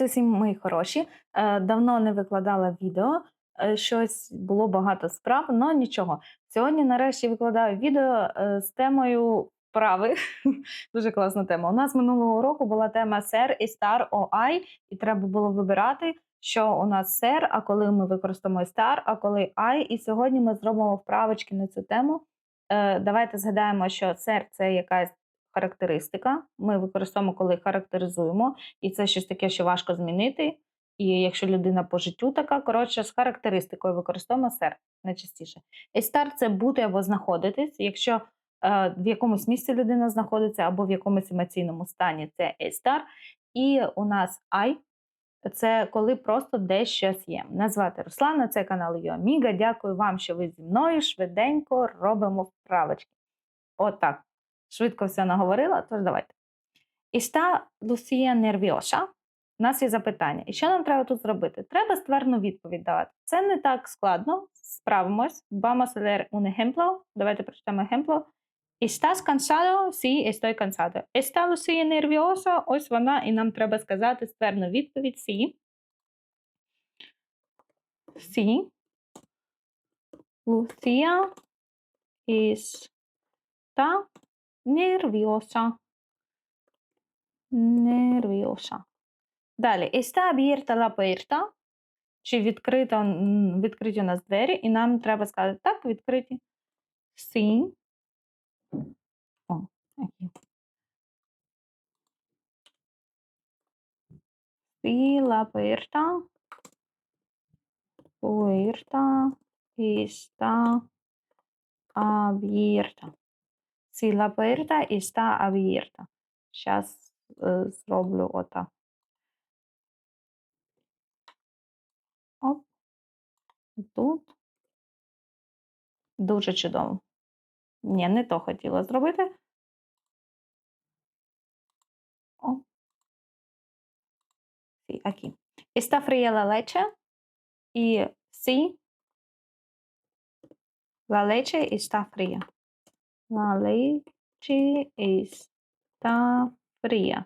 Привіт усім, мої хороші. Е, Давно не викладала відео, е, щось було багато справ, але нічого. Сьогодні, нарешті, викладаю відео е, з темою вправи. Дуже класна тема. У нас минулого року була тема SER і STAR OI, і треба було вибирати, що у нас SER, а коли ми використаємо STAR, а коли I. І сьогодні ми зробимо вправочки на цю тему. Давайте згадаємо, що SER – це якась характеристика. Ми використовуємо, коли характеризуємо, і це щось таке, що важко змінити. І якщо людина по життю така, коротше, з характеристикою використовуємо сер найчастіше. Естар це бути або знаходитись. Якщо е, в якомусь місці людина знаходиться, або в якомусь емоційному стані, це естар. І у нас ай це коли просто десь щось є. Назвати Руслана, це канал Йоаміга. Дякую вам, що ви зі мною швиденько робимо вправочки. Отак. Швидко все наговорила, тож давайте. Іста Лусія нервіоша. У нас є запитання. І що нам треба тут зробити? Треба ствердну відповідь давати. Це не так складно. Справимось. Vamos a leer un ejemplo. Давайте прочитаємо ejemplo. Estás cansado? Sí, estoy cansado. Está Lucía nerviosa? Ось вона, і нам треба сказати ствердну відповідь. Sí. Sí. Lucía está nerviosa. Nerviosa. Далі. Está abierta la puerta? Чи відкрита, відкриті у нас двері, і нам треба сказати так, відкриті. Sí. О, aquí. Sí, la puerta. Puerta está abierta. Sí, la puerta está abierta. Зараз е, зроблю отак. Оп. І тут. Дуже чудово. Ні, не то хотіла зробити. О. Sí, aquí. Está fría la leche. І sí. La leche está fría. La leche está fría.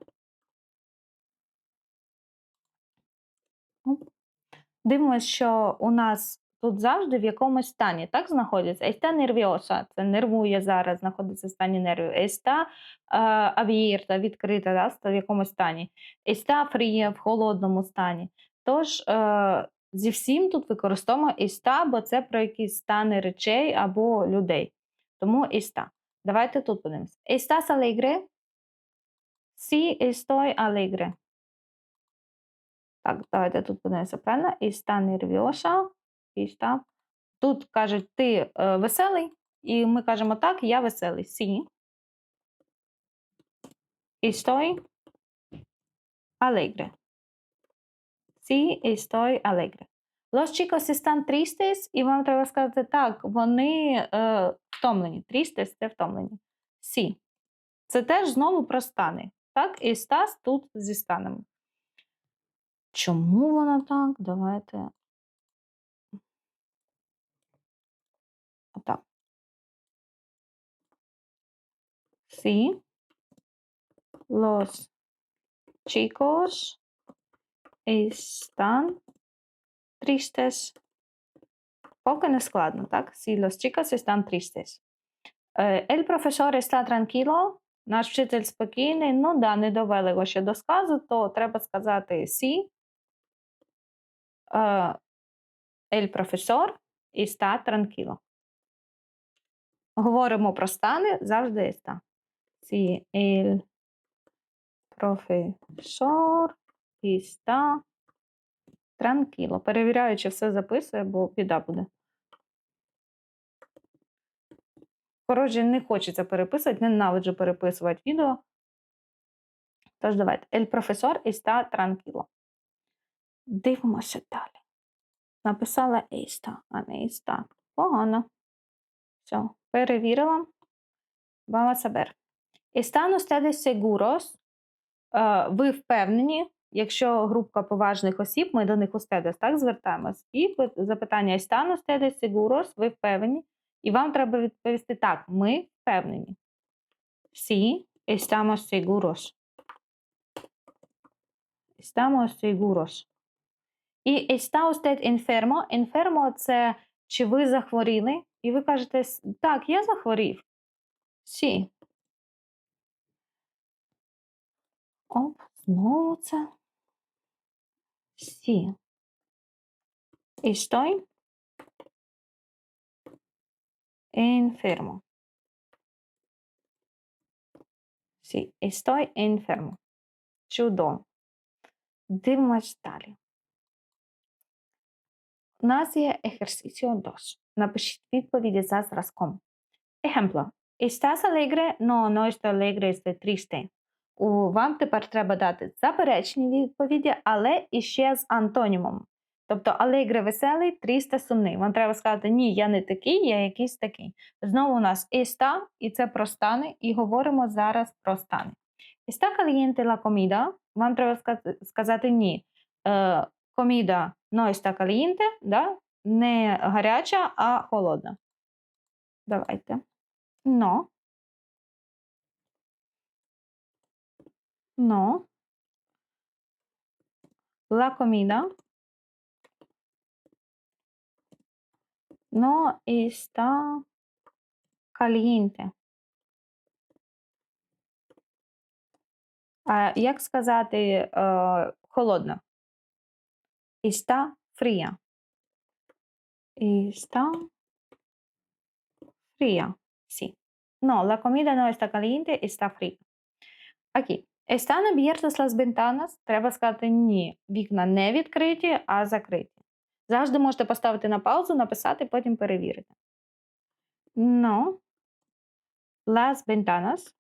Дивимося, що у нас тут завжди в якомусь стані так знаходиться. Está nerviosa, це нервує зараз, знаходиться в стані нервів. Está е, abierta, відкрита, да, в якомусь стані. Está fría, в холодному стані. Тож е, зі всім тут використовуємо іста, бо це про якісь стани речей або людей. Тому іста. Давайте тут подивимося. ¿Estás alegre? Sí, estoy alegre. Так, давайте тут подивимося правильно. Está nerviosa. Está. Тут кажуть, ти е, веселий, і ми кажемо так, я веселий. Sí. Estoy alegre. Sí, estoy alegre. Los chicos están tristes, і вам треба сказати так, вони е, втомлені. Tristes – це втомлені. Sí. Це теж знову про стани. Так, і стас тут зі станами. Чому вона так? Давайте. Отак. Sí. Los chicos están tristes. Поки не складно, так? Los chicos están tristes. Е, El profesor está tranquilo. Наш вчитель спокійний. Ну да, не довели його ще до сказу, то треба сказати sí. Е, El profesor está tranquilo. Говоримо про стани завжди está. Sí, el profesor está tranquilo. Перевіряю, чи все записує, бо біда буде. Коротше, не хочеться переписувати, ненавиджу переписувати відео. Тож давайте. El profesor está tranquilo. Дивимося далі. Написала está, а не está. Погано. Все, перевірила. Vamos a ver. Están ustedes? Е, Ви впевнені, якщо групка поважних осіб, ми до них ustedes, так звертаємось. І запитання están ustedes seguros? Ви впевнені? І вам треба відповісти так, ми впевнені. Sí, estamos seguros. Estamos seguros. І está usted enfermo? Enfermo – це чи ви захворіли? І ви кажете, так, я захворів. Сі. Оп, знову це. Сі. Estoy enfermo. Sí, estoy enfermo. Чудово. Дивимось далі. У нас є ejercicio 2. Напишіть відповіді за зразком. Ejemplo. Estás alegre? No, no estoy alegre, estoy triste. У вам тепер треба дати заперечні відповіді, але іще з антонімом. Тобто алегре веселий, трісте сумний. Вам треба сказати, ні, я не такий, я якийсь такий. Знову у нас іста, і це про стани, і говоримо зараз про стани. Іста caliente la comida. Вам треба сказати ні. Е, коміда no está caliente, да? не гаряча, а холодна. Давайте. No. No. La comida no está caliente. А як сказати е, холодна? Está fría. Está fría. Sí. No, la comida no está caliente, está fría. Aquí. Están abiertas las ventanas. Треба сказати ні. Вікна не відкриті, а закриті. Завжди можете поставити на паузу, написати, потім перевірити. No. Las ventanas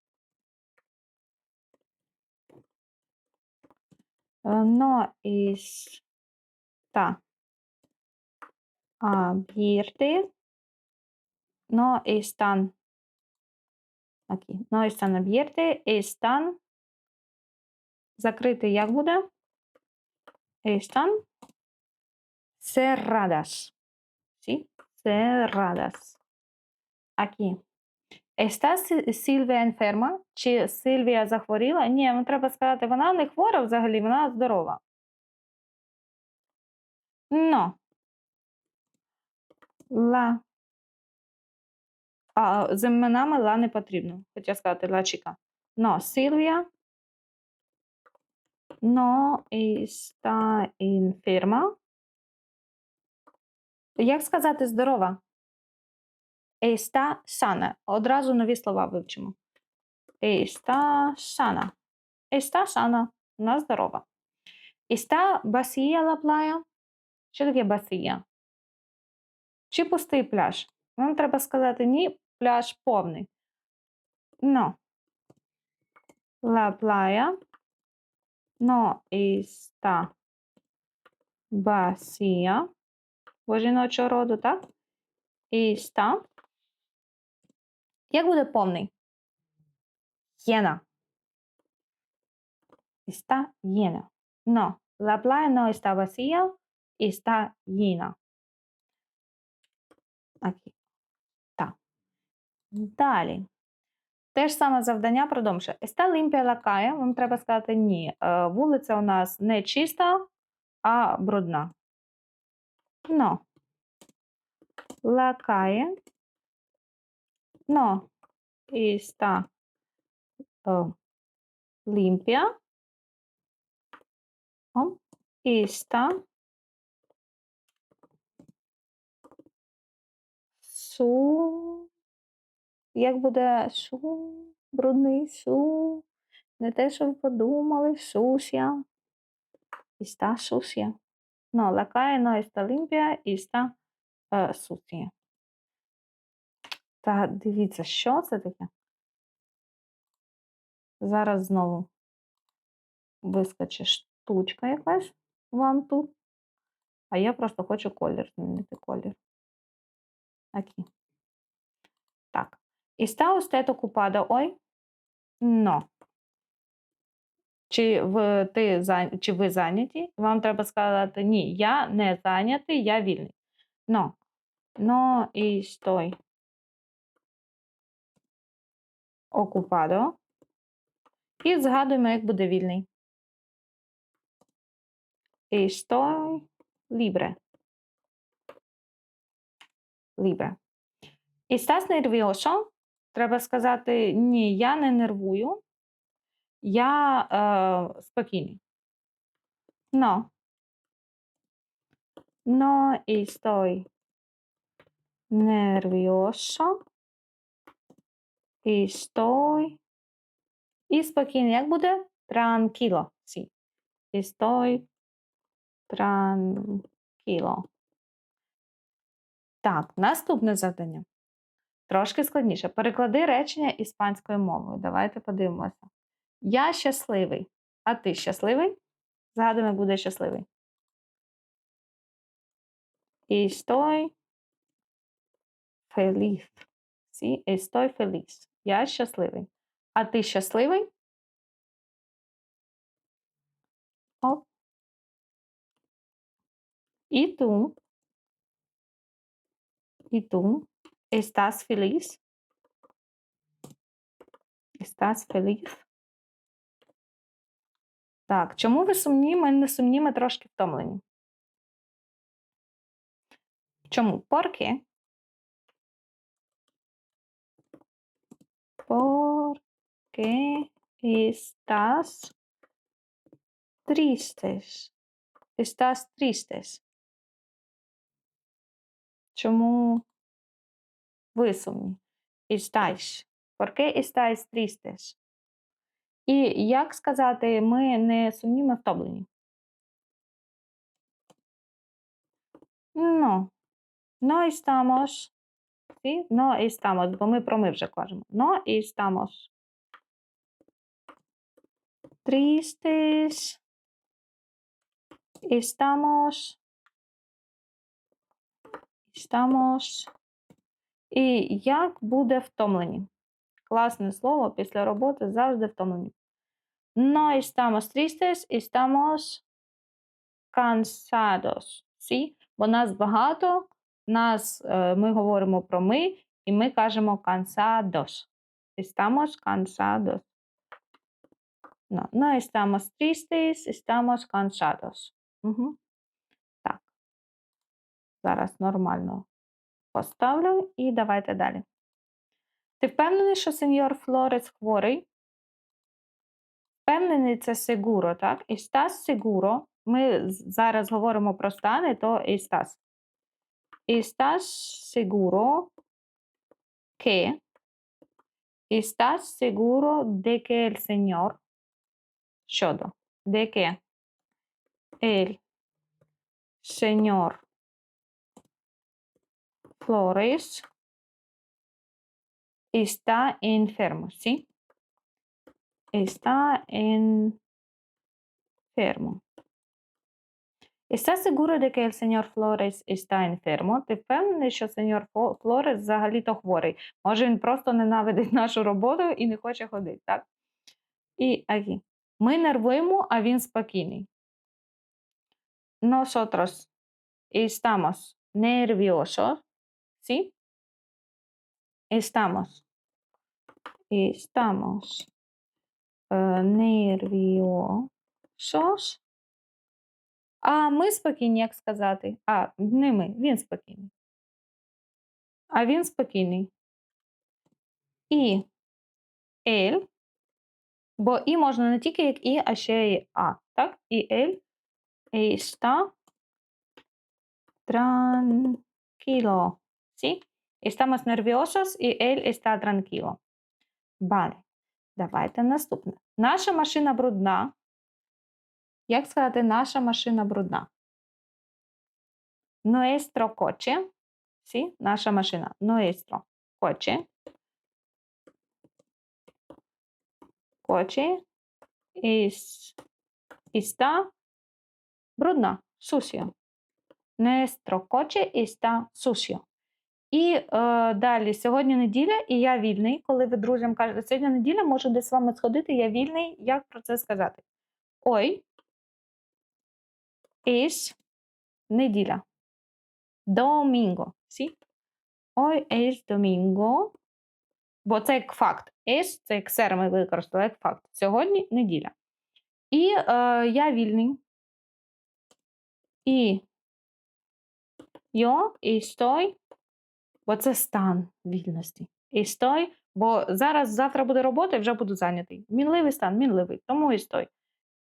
no está abiertas. No están aquí. No están abiertas. Están закрити як буде? Están cerradas. ¿Sí? Cerradas. Aquí. Си- Сильвія enferma? Чи Сильвія захворіла? Ні, вам треба сказати, вона не хвора взагалі, вона здорова. No. La. А з іменами ла не потрібно. Хотіла сказати ла чіка. No, Сильвія no está enferma. Як сказати здорова? Está sana. Одразу нові слова вивчимо. Está sana. Está sana. Вона здорова. Está vacía la playa. Що таке vacía? Чи пустий пляж? Вам треба сказати ні, пляж повний. No. La playa no está vacía. Бо жіночого роду, так? Está. Як буде повний? Llena. Está llena. No. La playa no está vacía. Está llena. Aquí. Так. Далі. Те ж саме завдання продовжує. Limpia la calle. Вам треба сказати ні. Е, Вулиця у нас не чиста, а брудна. No. La calle no está eh, limpia. О, су. Як буде шу, брудний шу. Не те, що ви подумали, сусія. Está sucia. No, la calle no está limpia está е, sucia. Та дивіться, що це таке? Зараз знову вискочить штучка якась вам тут. А я просто хочу колір змінити колір. Aquí. Está usted ocupado hoy? No. Чи ви, ти, чи ви зайняті? Вам треба сказати ні, я не зайнятий, я вільний. No. No estoy ocupado. І згадуємо, як буде вільний. Estoy libre. Libre. Estás nervioso? Треба сказати ні, я не нервую. Я е, спокійний. No. No estoy nervioso. Estoy. І спокійно. Як буде? Tranquilo. Sí. Estoy tranquilo. Так, наступне завдання. Трошки складніше. Переклади речення іспанською мовою. Давайте подивимося. Я щасливий. А ти щасливий? Згадуємо, буде щасливий. Estoy feliz. Sí, estoy feliz. Я щасливий. А ти щасливий? Оп. І ту. І ту. Estás feliz? Estás feliz? Так, чому ви сумні? Ми не сумні, ми трошки втомлені. Чому? Porque Porque estás tristes. Estás tristes. Чому ви сумні? Estáis. ¿Por qué estáis tristes? І як сказати, ми не сумні, ми втомлені? No. No estamos. Sí? No estamos, бо ми про ми вже кажемо. No estamos. Tristes. Estamos. Estamos. І як буде втомлені? Класне слово після роботи завжди втомлені. No estamos tristes, estamos cansados. Sí? Бо нас багато, нас, е, ми говоримо про ми, і ми кажемо cansados. Estamos cansados. No, no estamos tristes, estamos cansados. Угу. Так. Зараз нормально поставлю і давайте далі. Ти впевнений, що сеньор Флорес хворий? Впевнений це сегуро, так? Істас сегуро. Ми зараз говоримо про стани, то істас. Істас que estás seguro de que el Señor щодо que el Señor Flores está enfermo, ¿sí? Está enfermo. ¿Estás seguro de que el señor Flores está enfermo? Ти впевнений, що сеньор Флорес взагалі-то хворий? Може, він просто ненавидить нашу роботу і не хоче ходити, так? І aquí. Ми нервуємо, а він спокійний. Nosotros estamos nerviosos, ¿sí? Estamos. Estamos uh, nerviosos. А ми спокійні, як сказати. А, не ми, він спокійний. А він спокійний. І ель. Бо і можна не тільки як і, а ще й а. Так? І ель. Está tranquilo. ¿Sí? Estamos nerviosos y él está tranquilo. Vale. Давайте наступне. Наша машина брудна. Як сказати, наша машина брудна? Nuestro coche. Sí, наша машина. Nuestro coche. Coche es, está брудна. Sucio. Nuestro coche está sucio. І е, далі, сьогодні неділя, і я вільний. Коли ви друзям кажете, сьогодні неділя, можу десь з вами сходити, я вільний. Як про це сказати? Ой, es неділя. Domingo. ¿sí? Hoy es domingo. Бо це як факт. Es це як сер ми використали як факт. Сьогодні неділя. І е, я вільний. І yo estoy, бо це стан вільності. Estoy, бо зараз завтра буде робота і вже буду зайнятий. Мінливий стан, мінливий, тому estoy.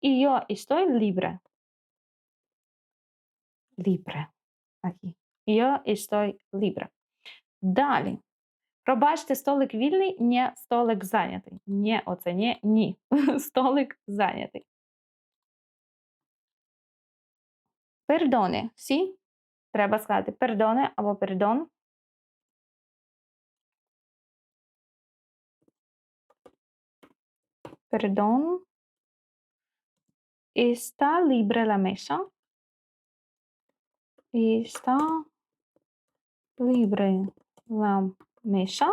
І yo estoy libre. Libre. Aquí. Yo estoy libre. Далі. Пробачте, столик вільний, не столик зайнятий. Не, оце не, ні. Столик зайнятий. Пердоне. Сі? Треба сказати пердоне або пердон. Perdón. Está libre la mesa. Está libre la mesa.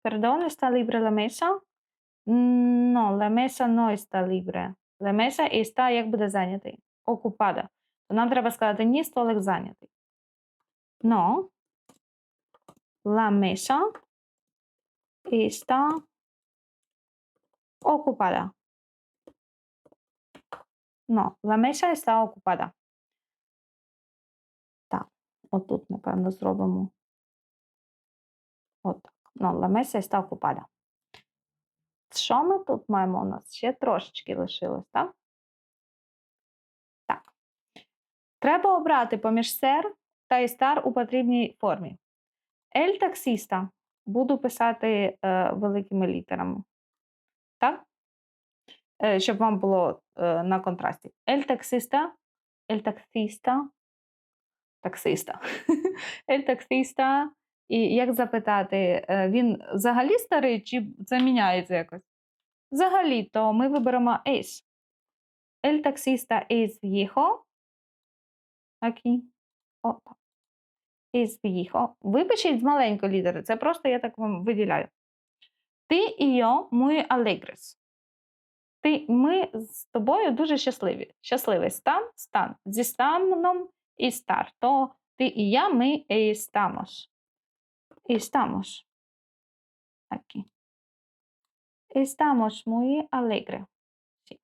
Perdón, está libre la mesa. No, la mesa no está libre. La mesa está, як буде зайнятий? Окупада. То нам треба сказати ні, столик зайнятий. No. La mesa está ocupada. No, la mesa está ocupada. Так, отут, напевно, зробимо. От. No, la mesa está ocupada. Що ми тут маємо у нас? Ще трошечки лишилось, так? Так. Треба обрати поміж сер та істар у потрібній формі. Ель таксіста буду писати е, великими літерами. Так? Е, щоб вам було е, на контрасті. Ель таксиста, ель таксіста, таксиста. Ель таксіста. І як запитати, е, він взагалі старий чи це міняється якось? Взагалі, то ми виберемо es. El taxista es viejo. Aquí. Es viejo. Випишіть з маленької літери. Це просто я так вам виділяю. Ти і yo muy alegres. Ти, ми з тобою дуже щасливі. Щасливий стан, стан. Зі станом і стар. То ти і я, ми estamos. Estamos. Aquí. Estamos muy alegres. Sí.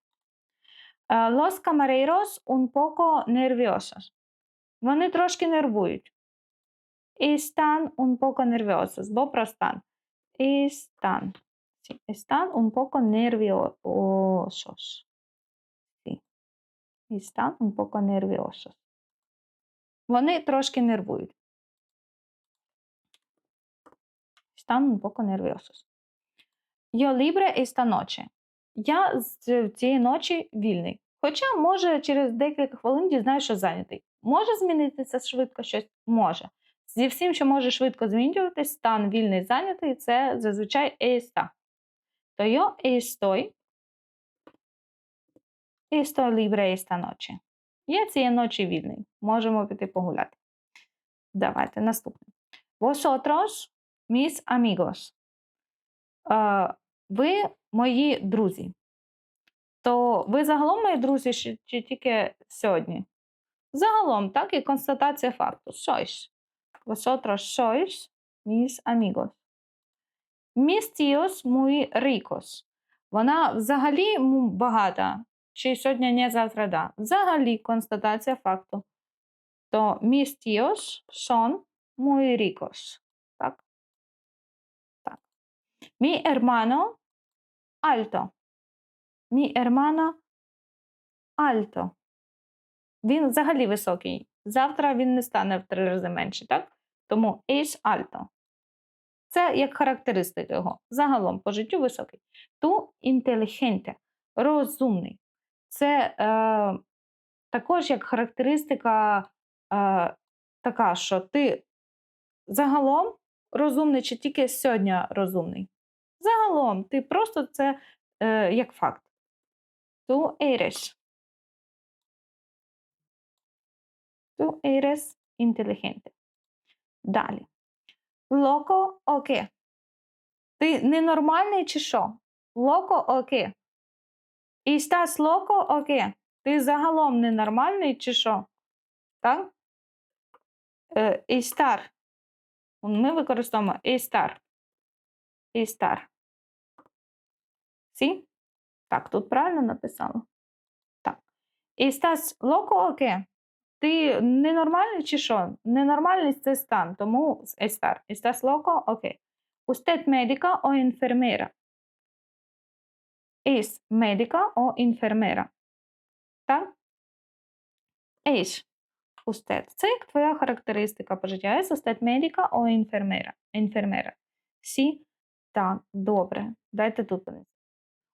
Uh, los camareros un poco nerviosos. Вони трошки нервують. Están un poco nerviosos, бо про стан. Están. Sí. Están un poco nerviosos. Sí. Están un poco nerviosos. Вони трошки нервують. Están un poco nerviosos. Yo libre esta noche. Я цієї ночі вільний. Хоча, може, через декілька хвилин дізнаюся, що зайнятий. Може змінитися швидко щось? Може. Зі всім, що може швидко змінюватись, стан вільний зайнятий це зазвичай еста. То yo estoy, estoy libre esta noche. Я цієї ночі вільний. Можемо піти погуляти. Давайте наступне. Vosotros, amigos. Е, ви мої друзі. То ви загалом мої друзі чи, тільки сьогодні? Загалом, так, і констатація факту. Sois. Vosotros sois mis amigos. Mis tíos muy ricos. Вона взагалі багата. Чи сьогодні не, завтра да. Взагалі констатація факту. То mis tíos son muy ricos. Так? Так. Mi hermano alto. Mi hermano alto. Він взагалі високий. Завтра він не стане в три рази менше, так? Тому es alto. Це як характеристика його. Загалом по життю високий. Ту інтелігенте, розумний. Це е, також як характеристика е, така, що ти загалом розумний чи тільки сьогодні розумний. Загалом, ти просто це е, як факт. Ту eres. Ту eres inteligente. Далі. Локо оке. Ти ненормальний чи що? Локо оке. І стас локо оке. Ти загалом ненормальний чи що? Так? Е, і стар. Ми використовуємо і стар. І стар. Сі? Так, тут правильно написала? Так. І стас локо оке. Ти ненормальний чи що? Ненормальність це стан, тому estar. Estás loco? Окей. Usted médica o enfermera? Es médica o enfermera? Так? Es. Usted. Це як твоя характеристика по життю. Es usted médica o enfermera? Enfermera. Сі. Так, добре. Дайте тут.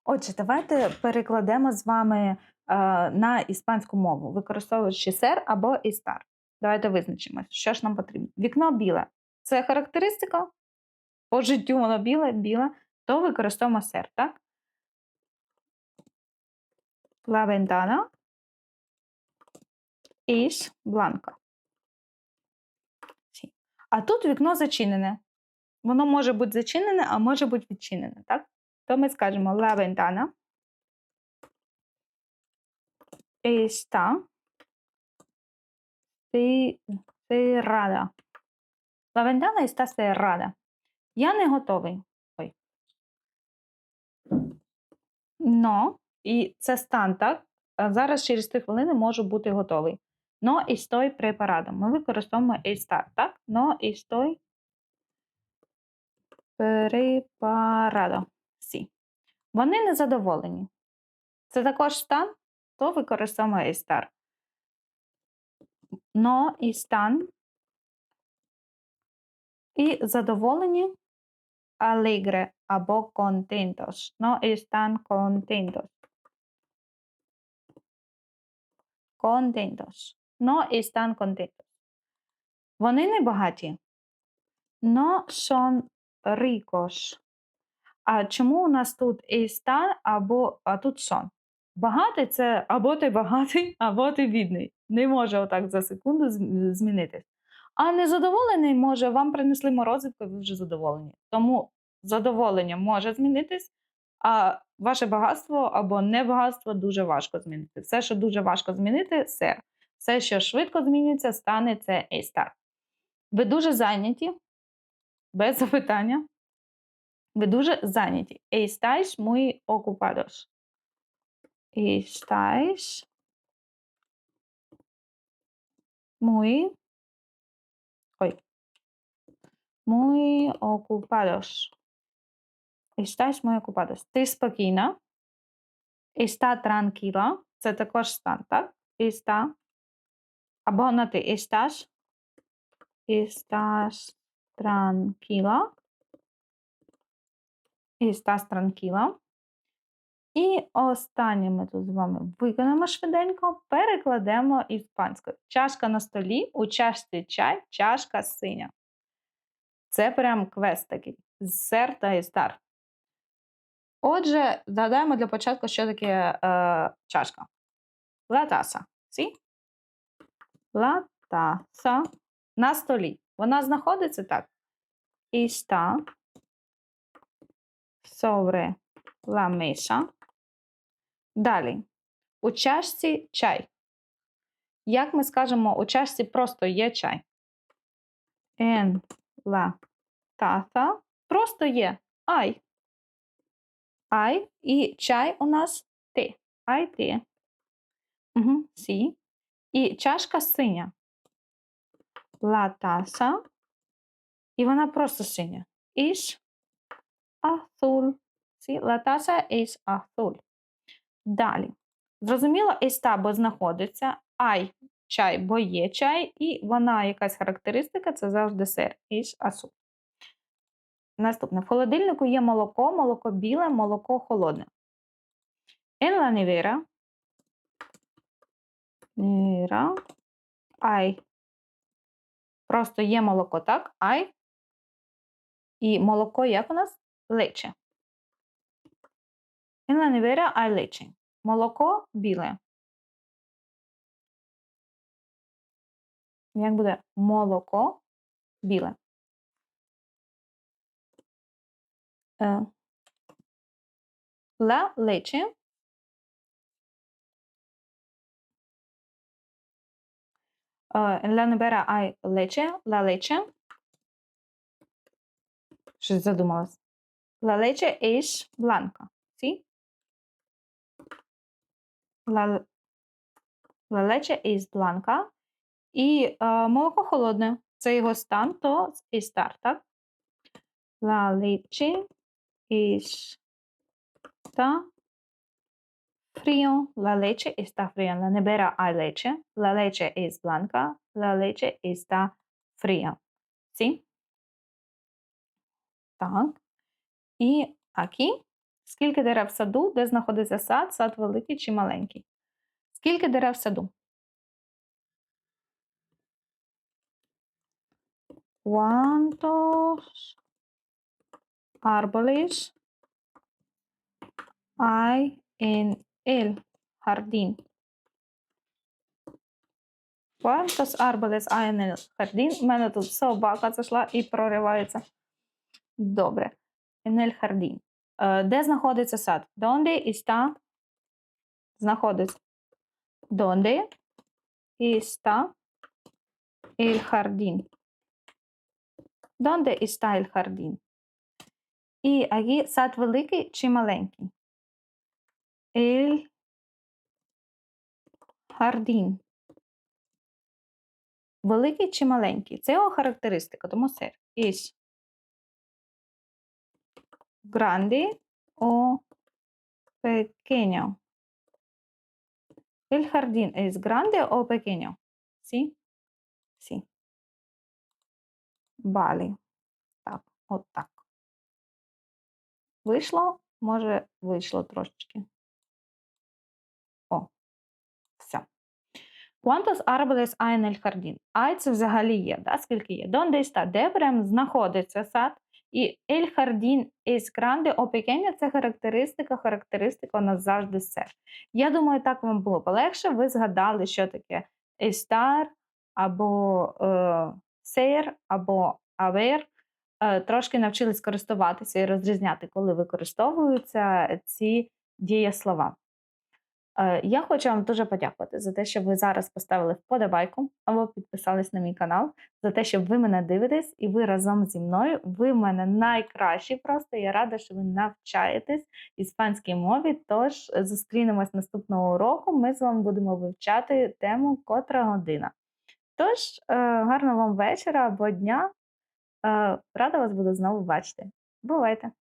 Отже, давайте перекладемо з вами на іспанську мову, використовуючи сер або істар. Давайте визначимось, що ж нам потрібно. Вікно біле це характеристика. По життю воно біле, біле, то використовуємо сер, так? La ventana is blanca. А тут вікно зачинене. Воно може бути зачинене, а може бути відчинене, так? То ми скажемо la ventana está cerrada. Ventana está cerrada. Я не готовий. Ой. Но, і це стан, так? Зараз через 3 хвилини можу бути готовий. Но estoy preparado. Ми використовуємо estar, так? Но estoy preparado. Сі. Вони незадоволені. Це також стан, то використовуємо estar. Но і стан. І задоволені alegre або contentos. No están contentos. Contentos. No están contentos. Вони не багаті. No son ricos. А чому у нас тут están або а тут son? Багатий це або ти багатий, або ти бідний. Не може отак за секунду змінитись. А незадоволений може, вам принесли морозивку, ви вже задоволені. Тому задоволення може змінитись, а ваше багатство або небагатство дуже важко змінити. Все, що дуже важко змінити, сер. Все, що швидко зміниться, стане це estar. Ви дуже зайняті, без запитання. Ви дуже зайняті. Estáis muy ocupados. Estáis muy Ой. Muy ocupados. Estáis muy ocupados. Ти спокійна. Está tranquila. Це також стан? Está. Або. Estás. Estás tranquila. Estás tranquila. І останнє ми тут з вами виконаємо швиденько, перекладемо іспанською. Чашка на столі, у чашці чай, чашка синя. Це прям квест такий. Сер та істар. Отже, згадаємо для початку, що таке е, чашка. Латаса. Сі? Латаса на столі. Вона знаходиться так. Іста sobre la mesa. Далі. У чашці чай. Як ми скажемо, у чашці просто є чай. En la taza просто є. Ай. Ай. І чай у нас ти. Ай ти. Угу. Сі. І чашка синя. La taza. І вона просто синя. Is azul. Сі. La taza is azul. Далі. Зрозуміло, еста, бо знаходиться, ай чай, бо є чай, і вона якась характеристика це завжди сир іш асу. Наступне. В холодильнику є молоко, молоко біле, молоко холодне. En nevera. Невера. Ай. Просто є молоко, так? Ай. І молоко як у нас? Лече. En la nevera hay leche. Молоко біле. Як буде молоко біле? Е, La leche. Е, la nevera hay leche. La leche. Щось задумалась. La leche es blanca. ¿Sí? La, la leche es blanca І е, молоко холодне. Це його стан, то estar, так? La leche está frío. La leche está fría. La nevera hay leche. La leche es blanca. La leche está fría. ¿Sí? Так. І aquí. Скільки дерев в саду? Де знаходиться сад? Сад великий чи маленький? Скільки дерев в саду? ¿Cuántos árboles hay en el jardín? ¿Cuántos árboles hay en el jardín? У мене тут собака зайшла і проривається. Добре. En el jardín. Е, Де знаходиться сад? Donde está? Знаходиться. Donde está el jardín? Donde está el jardín? І aquí сад великий чи маленький? El jardín. Великий чи маленький? Це його характеристика, тому ser. Es grande o pequeño. El jardín es grande o pequeño? Sí? Sí. Vale. Так, от так. Вийшло? Може, вийшло трошечки. О, все. ¿Cuántos árboles hay en el jardín? Ай це взагалі є, да? скільки є? Donde está? Де прям знаходиться сад? І jardín es grande o pequeño – це характеристика, характеристика у нас завжди ser. Я думаю, так вам було полегше. Ви згадали, що таке estar, або е, ser, або haber. Е, трошки навчились користуватися і розрізняти, коли використовуються ці дієслова. Е, Я хочу вам дуже подякувати за те, що ви зараз поставили вподобайку або підписались на мій канал, за те, що ви мене дивитесь і ви разом зі мною. Ви в мене найкращі просто. Я рада, що ви навчаєтесь іспанській мові. Тож е, зустрінемось наступного уроку. Ми з вами будемо вивчати тему котра година. Тож, е, гарного вам вечора або дня. Рада вас буду знову бачити. Бувайте!